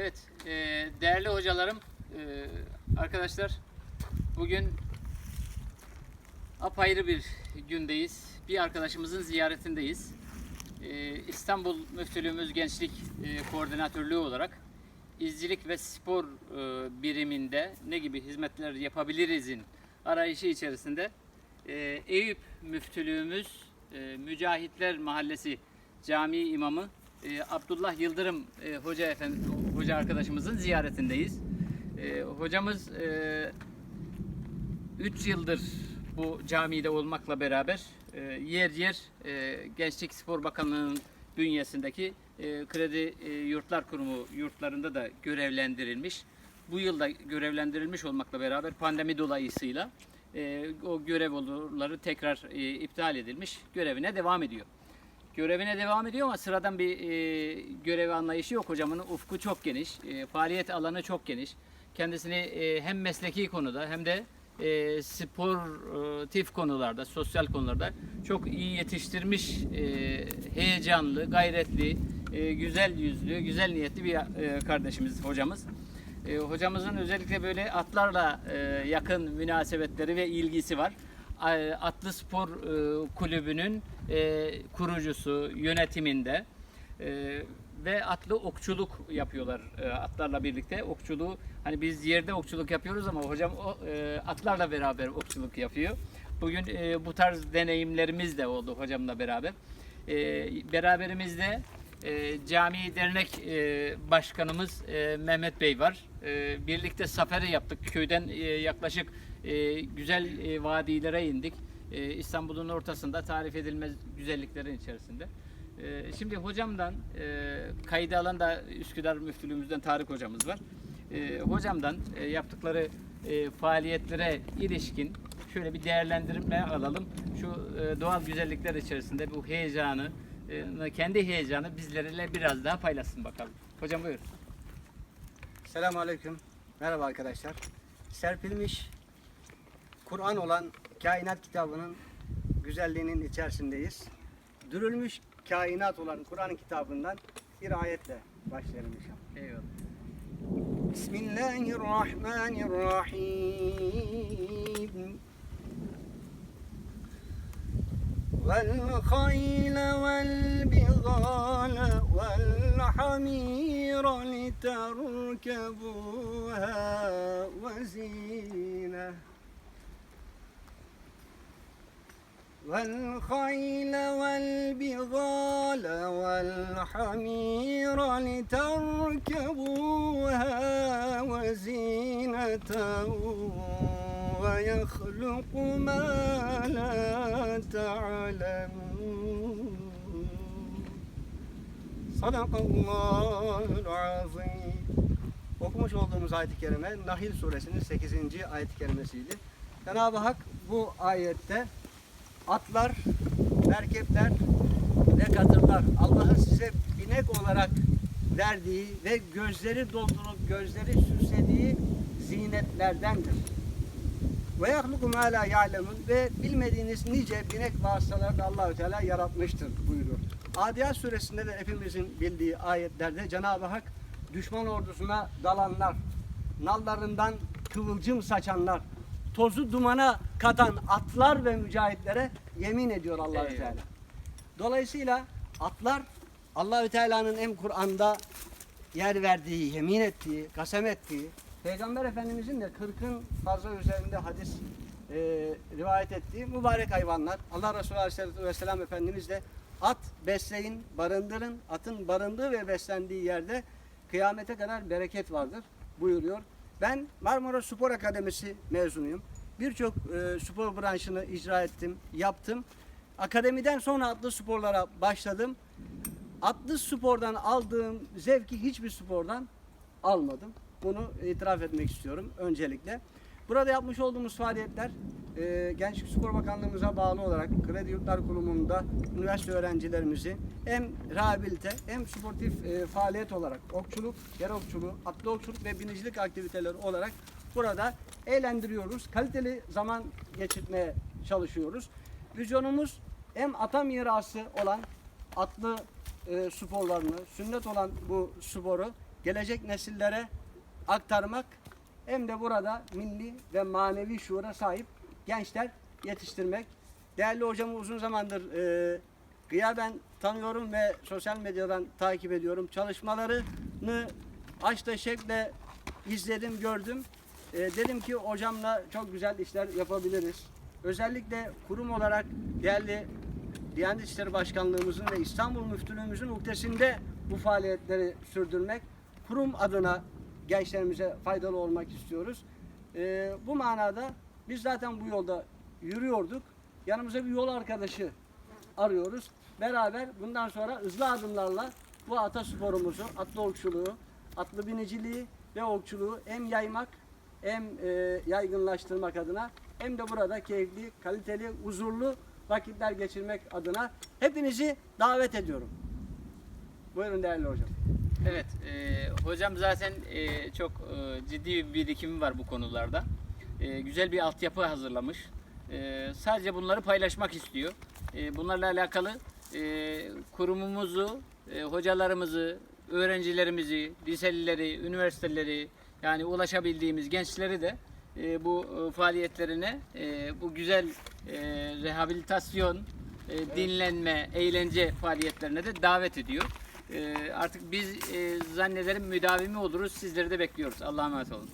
Evet, e, değerli hocalarım, e, arkadaşlar bugün apayrı bir gündeyiz. Bir arkadaşımızın ziyaretindeyiz. E, İstanbul Müftülüğümüz Gençlik e, Koordinatörlüğü olarak izcilik ve spor e, biriminde ne gibi hizmetler yapabilirizin arayışı içerisinde e, Eyüp Müftülüğümüz e, Mücahitler Mahallesi Camii İmamı e, Abdullah Yıldırım e, Hoca efendi, hoca arkadaşımızın ziyaretindeyiz. E, hocamız 3 yıldır bu camide olmakla beraber e, yer yer e, Gençlik Spor Bakanlığı'nın bünyesindeki e, Kredi e, Yurtlar Kurumu yurtlarında da görevlendirilmiş. Bu yılda görevlendirilmiş olmakla beraber pandemi dolayısıyla e, o görev olurları tekrar e, iptal edilmiş. Görevine devam ediyor. Görevine devam ediyor ama sıradan bir e, görev anlayışı yok hocamın. Ufku çok geniş, e, faaliyet alanı çok geniş. Kendisini e, hem mesleki konuda hem de e, sportif konularda, sosyal konularda çok iyi yetiştirmiş, e, heyecanlı, gayretli, e, güzel yüzlü, güzel niyetli bir e, kardeşimiz, hocamız. E, hocamızın özellikle böyle atlarla e, yakın münasebetleri ve ilgisi var. Atlı Spor e, Kulübü'nün e, kurucusu, yönetiminde e, ve atlı okçuluk yapıyorlar e, atlarla birlikte. Okçuluğu hani biz yerde okçuluk yapıyoruz ama hocam o, e, atlarla beraber okçuluk yapıyor. Bugün e, bu tarz deneyimlerimiz de oldu hocamla beraber. E, beraberimizde e, cami dernek e, başkanımız e, Mehmet Bey var. E, birlikte safari yaptık. Köyden e, yaklaşık e, güzel e, vadilere indik. E, İstanbul'un ortasında tarif edilmez güzelliklerin içerisinde. E, şimdi hocamdan e, kaydı alan da Üsküdar Müftülüğümüzden Tarık hocamız var. E, hocamdan e, yaptıkları e, faaliyetlere ilişkin şöyle bir değerlendirme alalım. Şu doğal güzellikler içerisinde bu heyecanı, kendi heyecanı bizlerle biraz daha paylaşsın bakalım. Hocam buyur. Selamun Aleyküm. Merhaba arkadaşlar. Serpilmiş Kur'an olan kainat kitabının güzelliğinin içerisindeyiz. Dürülmüş kainat olan Kur'an kitabından bir ayetle başlayalım inşallah. Eyvallah. Bismillahirrahmanirrahim. والخيل والبغال والحمير لتركبوها وزينة والخيل والبغال والحمير لتركبوها وزينة ويخلق ما لا تعلمون Sadakallahul azim. Okumuş olduğumuz ayet-i kerime Nahil suresinin 8. ayet-i kerimesiydi. Cenab-ı Hak bu ayette atlar, merkepler ve katırlar Allah'ın size binek olarak verdiği ve gözleri doldurup gözleri süslediği zinetlerdendir. Ve yahluku ma ya'lemun ve bilmediğiniz nice binek vasıtaları da Allahü Teala yaratmıştır buyuruyor. Adiyat suresinde de hepimizin bildiği ayetlerde Cenab-ı Hak düşman ordusuna dalanlar, nallarından kıvılcım saçanlar, tozu dumana katan atlar ve mücahitlere yemin ediyor Allahü. Teala. Dolayısıyla atlar Allahü Teala'nın hem Kur'an'da yer verdiği, yemin ettiği, kasem ettiği, Peygamber Efendimizin de 40'ın fazla üzerinde hadis e, rivayet ettiği mübarek hayvanlar. Allah Resulü Aleyhisselatü Vesselam Efendimiz de at besleyin, barındırın. Atın barındığı ve beslendiği yerde kıyamete kadar bereket vardır buyuruyor. Ben Marmara Spor Akademisi mezunuyum. Birçok e, spor branşını icra ettim, yaptım. Akademiden sonra atlı sporlara başladım. Atlı spordan aldığım zevki hiçbir spordan almadım. Bunu itiraf etmek istiyorum öncelikle. Burada yapmış olduğumuz faaliyetler e, Gençlik Spor Bakanlığımıza bağlı olarak Kredi Yurtlar Kurumu'nda üniversite öğrencilerimizi hem rehabilite hem sportif e, faaliyet olarak okçuluk, yer okçuluğu, atlı okçuluk ve binicilik aktiviteleri olarak burada eğlendiriyoruz. Kaliteli zaman geçirmeye çalışıyoruz. Vizyonumuz hem ata mirası olan atlı e, sporlarını, sünnet olan bu sporu gelecek nesillere aktarmak hem de burada milli ve manevi şuura sahip gençler yetiştirmek. Değerli hocamı uzun zamandır e, gıyaben tanıyorum ve sosyal medyadan takip ediyorum. Çalışmalarını açta şekle izledim, gördüm. E, dedim ki hocamla çok güzel işler yapabiliriz. Özellikle kurum olarak değerli Diyanet İşleri Başkanlığımızın ve İstanbul Müftülüğümüzün uktesinde bu faaliyetleri sürdürmek, kurum adına gençlerimize faydalı olmak istiyoruz. Ee, bu manada biz zaten bu yolda yürüyorduk. Yanımıza bir yol arkadaşı arıyoruz. Beraber bundan sonra hızlı adımlarla bu atasporumuzu, atlı okçuluğu, atlı biniciliği ve okçuluğu hem yaymak hem e, yaygınlaştırmak adına hem de burada keyifli, kaliteli, huzurlu vakitler geçirmek adına hepinizi davet ediyorum. Buyurun değerli hocam. Evet, e, hocam zaten e, çok e, ciddi bir birikimi var bu konularda. E, güzel bir altyapı hazırlamış. E, sadece bunları paylaşmak istiyor. E, bunlarla alakalı e, kurumumuzu, e, hocalarımızı, öğrencilerimizi, liselileri, üniversiteleri, yani ulaşabildiğimiz gençleri de e, bu e, faaliyetlerine, e, bu güzel e, rehabilitasyon, e, dinlenme, eğlence faaliyetlerine de davet ediyor. E, artık biz e, zannederim müdavimi oluruz. Sizleri de bekliyoruz. Allah'a emanet olun.